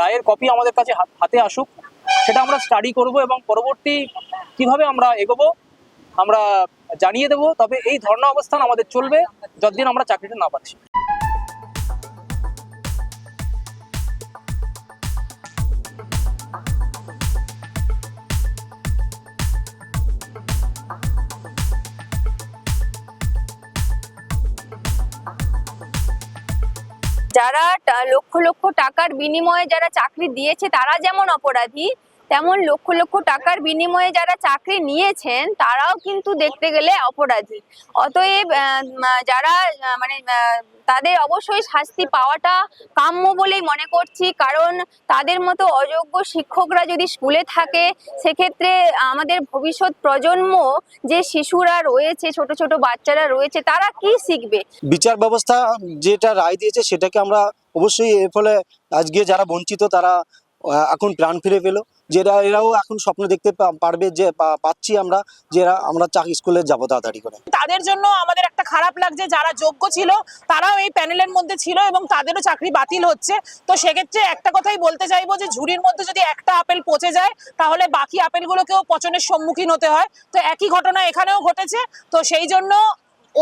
রায়ের কপি আমাদের কাছে হাতে আসুক, সেটা আমরা স্টাডি করব এবং পরবর্তী কীভাবে আমরা এগোবো, আমরা জানিয়ে দেব। তবে এই ধর্ণা অবস্থান আমাদের চলবে, যতদিন আমরা চাকরিটা না পাচ্ছি। যারা লক্ষ লক্ষ টাকার বিনিময়ে যারা চাকরি দিয়েছে তারা যেমন অপরাধী তেমন লক্ষ লক্ষ টাকার বিনিময়ে যারা চাকরি নিয়েছেন, তারাও কিন্তু দেখতে গেলে অপরাধী। অতএব যারা মানে তাদের অবশ্যই শাস্তি পাওয়াটা কাম্য বলেই মনে করছি। কারণ তাদের মতো অযোগ্য শিক্ষকরা যদি স্কুলে থাকে, সেক্ষেত্রে আমাদের ভবিষ্যৎ প্রজন্ম যে শিশুরা রয়েছে, ছোট ছোট বাচ্চারা রয়েছে, তারা কি শিখবে? বিচার ব্যবস্থা যেটা রায় দিয়েছে, সেটাকে আমরা অবশ্যই এর ফলে আজকে যারা বঞ্চিত, তারা এখন প্রাণ ফিরে পেল। যেটা এরাও এখন স্বপ্ন দেখতে পারবে যে পাচ্ছি আমরা যে আমরা চাকরি স্কুলে যাব তাড়াতাড়ি করে। তাদের জন্য আমাদের একটা খারাপ লাগছে, যারা যোগ্য ছিল তারাও এই প্যানেলের মধ্যে ছিল এবং তাদেরও চাকরি বাতিল হচ্ছে। তো সেক্ষেত্রে একটা কথাই বলতে চাইব যে, ঝুড়ির মধ্যে যদি একটা আপেল পচে যায়, তাহলে বাকি আপেলগুলোকেও পচনের সম্মুখীন হতে হয়। তো একই ঘটনা এখানেও ঘটেছে। তো সেই জন্য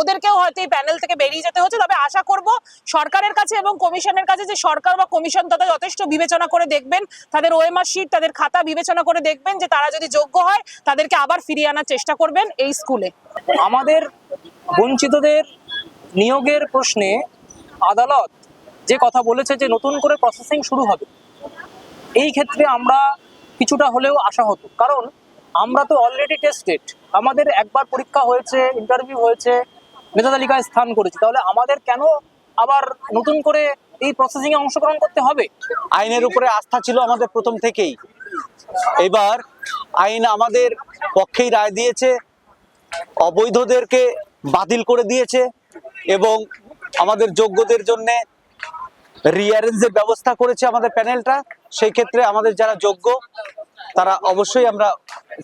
ওদেরকেও হয়তো এই প্যানেল থেকে বেরিয়ে যেতে হচ্ছে। তবে আশা করব সরকারের কাছে এবং কমিশনের কাছে যে সরকার বা কমিশন তাদের যথেষ্ট বিবেচনা করে দেখবেন, তাদের ওএমআর শিট তাদের খাতা বিবেচনা করে দেখবেন যে তারা যদি যোগ্য হয়, তাদেরকে আবার ফিরিয়ে আনার চেষ্টা করবেন এই স্কুলে আমাদের বঞ্চিতদের নিয়োগের প্রশ্নে আদালত যে কথা বলেছে যে নতুন করে প্রসেসিং শুরু হবে, এই ক্ষেত্রে আমরা কিছুটা হলেও আশা হতো কারণ আমরা তো অলরেডি টেস্টেড আমাদের একবার পরীক্ষা হয়েছে ইন্টারভিউ হয়েছে মেধা তালিকায় স্থান করেছি, তাহলে আমাদের কেন আবার নতুন করে এই প্রসেসিং এ অংশগ্রহণ করতে হবে? আইনের উপরে আস্থা ছিল আমাদের প্রথম থেকেই। এবার আইন আমাদের পক্ষেই রায় দিয়েছে, অবৈধদেরকে বাতিল করে দিয়েছে এবং আমাদের যোগ্যদের জন্য রিয়ারেঞ্জের ব্যবস্থা করেছে আমাদের প্যানেলটা সেই ক্ষেত্রে আমাদের যারা যোগ্য, তারা অবশ্যই আমরা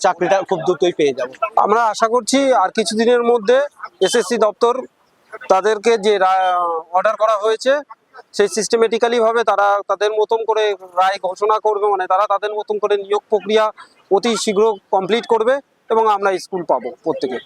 চাকরিটা খুব দ্রুতই পেয়ে যাব। আমরা আশা করছি আর কিছুদিনের মধ্যে এসএসসি দপ্তর তাদেরকে যে অর্ডার করা হয়েছে, সেই সিস্টেমেটিক্যালি ভাবে তারা তাদের মতন করে রায় ঘোষণা করবে মানে তারা তাদের মতন করে নিয়োগ প্রক্রিয়া অতি শীঘ্র কমপ্লিট করবে এবং আমরা স্কুল পাবো প্রত্যেকে।